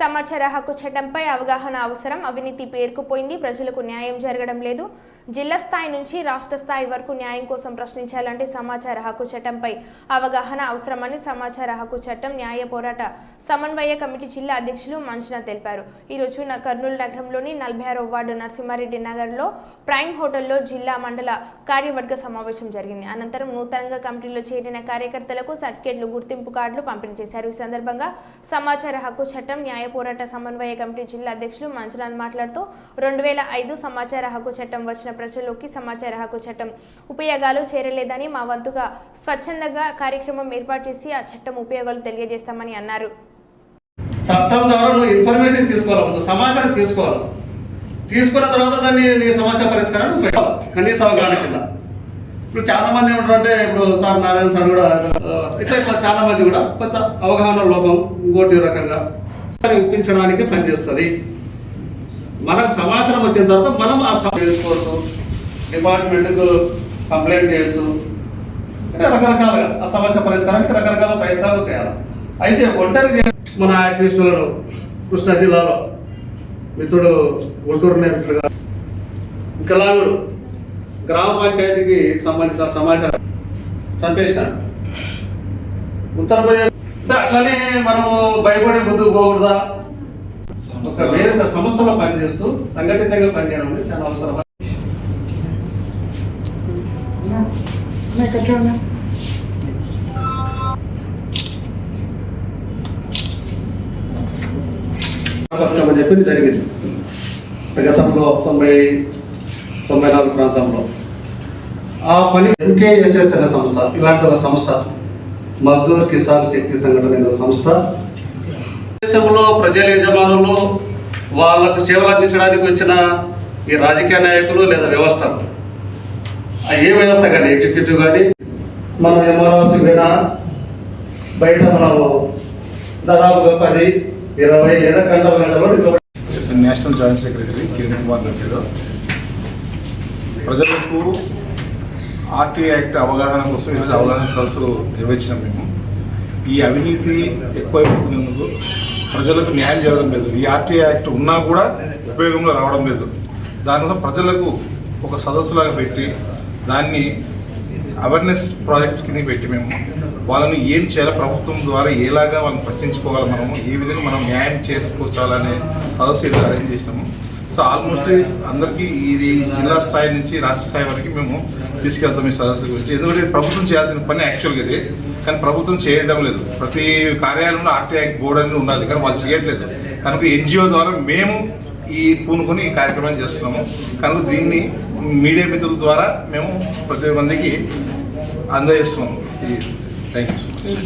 సమాచార హక్కు చట్టంపై అవగాహన అవసరం. అవినీతి పేరుకుపోయింది. ప్రజలకు న్యాయం జరగడం లేదు. జిల్లా స్థాయి నుంచి రాష్ట్ర స్థాయి వరకు న్యాయం కోసం ప్రశ్నించాలంటే సమాచార హక్కు చట్టంపై అవగాహన అవసరమని సమాచార హక్కు చట్టం న్యాయ పోరాట సమన్వయ కమిటీ జిల్లా అధ్యక్షులు మంజునా తెలిపారు. ఈరోజు కర్నూలు నగరంలోని నలభై ఆరో వార్డు నరసింహారెడ్డి నగర్లో ప్రైమ్ హోటల్లో జిల్లా మండల కార్యవర్గ సమావేశం జరిగింది. అనంతరం నూతనంగా కమిటీలో చేరిన కార్యకర్తలకు సర్టిఫికేట్లు గుర్తింపు కార్డులు పంపిణీ చేశారు. ఈ సందర్భంగా సమాచార హక్కు చట్టం న్యాయ పోరాట సమన్వయ కమిటీ జిల్లా అధ్యక్షులు మంజునాథ్ మాట్లాడుతూ రెండు వేల ఐదు సమాచార హక్కు చట్టం వచ్చిన ప్రజల్లోకి సమాచార హక్కు చట్టం ఉపయోగాలు చేరలేదని మా వంతుగా స్వచ్ఛందంగా కార్యక్రమం ఏర్పాటు చేసి ఆ చట్టం ఉపయోగాలు తెలియజేస్తామని అన్నారు. చట్టం ద్వారా నువ్వు ఇన్ఫర్మేషన్ తీసుకోవాలి ముందు సమాచారం తీసుకోవాలి. తీసుకున్న తర్వాత దాన్ని నీ సమస్య పరిష్కారం నువ్వు పెట్టాలి కనీస అవగాహన కింద. ఇప్పుడు చాలా మంది ఏమంటారంటే ఇప్పుడు సార్ నారాయణ సార్ కూడా ఆ, ఇట్లా చాలా మంది కూడా కొంత అవగాహన లోపం ఇంకోటి రకంగా. ఇప్పించడానికి పనిచేస్తుంది. మనకు సమాచారం వచ్చిన తర్వాత మనం ఆ సమస్య చేసుకోవచ్చు. డిపార్ట్మెంట్కు కంప్లైంట్ చేయొచ్చు. ఇంకా రకరకాలుగా ఆ సమస్య పరిష్కారానికి రకరకాల ప్రయత్నాలు చేయాలి. అయితే ఒంటరి మన యాక్టివిస్టులను కృష్ణా జిల్లాలో మిత్రుడు గుంటూరు నేతగా వికలాంగుడు గ్రామ పంచాయతీకి సంబంధించిన సమాచారం చంపేసినాడు ఉత్తరప్రదేశ్ అట్లనే మనం భయపడే ముందుకు పోకూడదా? ఒక వేరొక సంస్థలో పనిచేస్తూ సంఘటితంగా పనిచేయడం అనేది చాలా అవసరం అని చెప్పింది జరిగింది. గతంలో తొంభై తొంభై నాలుగు ప్రాంతంలో. ఆ పని ఎంకేఎస్ఎస్ అనే సంస్థ ఇలాంటి ఒక సంస్థ మజ్దూర్ కిసాన్ శక్తి సంఘటన అనే సంస్థ. దేశంలో ప్రజల యజమానులు వాళ్ళకు సేవలు అందించడానికి వచ్చిన ఈ రాజకీయ నాయకులు లేదా వ్యవస్థ ఏ వ్యవస్థ కానీ ఎగ్జిక్యూటివ్ కానీ మనం ఎంఆర్ఓసి పోయినా బయట మనము దాదాపుగా పది ఇరవై లేదా గంటల గంటలు national joint secretary Kiran Kumar నా ప్రజలకు ఆర్టీ యాక్ట్ అవగాహన కోసం ఈరోజు అవగాహన సదస్సు నిర్వహించినాం మేము. ఈ అవినీతి ఎక్కువైపోతున్నందుకు ప్రజలకు న్యాయం జరగడం లేదు. ఈ ఆర్టీ యాక్ట్ ఉన్నా కూడా ఉపయోగంలో రావడం లేదు. దానికోసం ప్రజలకు ఒక సదస్సులాగా పెట్టి దాన్ని అవేర్నెస్ ప్రాజెక్ట్ కింద పెట్టి మేము వాళ్ళని ఏం చేయాలి ప్రభుత్వం ద్వారా ఎలాగా వాళ్ళని ప్రశ్నించుకోవాలి మనము ఏ విధంగా మనం న్యాయం చేకూర్చాలనే సదస్సు ఇది అరేంజ్ చేసినాము. సో ఆల్మోస్ట్ అందరికీ ఇది జిల్లా స్థాయి నుంచి రాష్ట్ర స్థాయి వరకు మేము తీసుకెళ్తాం ఈ సదస్సు గురించి. ఎందుకంటే ప్రభుత్వం చేయాల్సిన పని యాక్చువల్గా ఇది. కానీ ప్రభుత్వం చేయడం లేదు. ప్రతి కార్యాలయంలో ఆర్టీఐ బోర్డు అనేది ఉండాలి. కానీ వాళ్ళు చేయట్లేదు. కనుక ఎన్జిఓ ద్వారా మేము ఈ పూనుకొని ఈ కార్యక్రమం చేస్తున్నాము. కనుక దీన్ని మీడియా మిత్రుల ద్వారా మేము ప్రతి మందికి అందజేస్తున్నాము. ఈ థ్యాంక్ యూ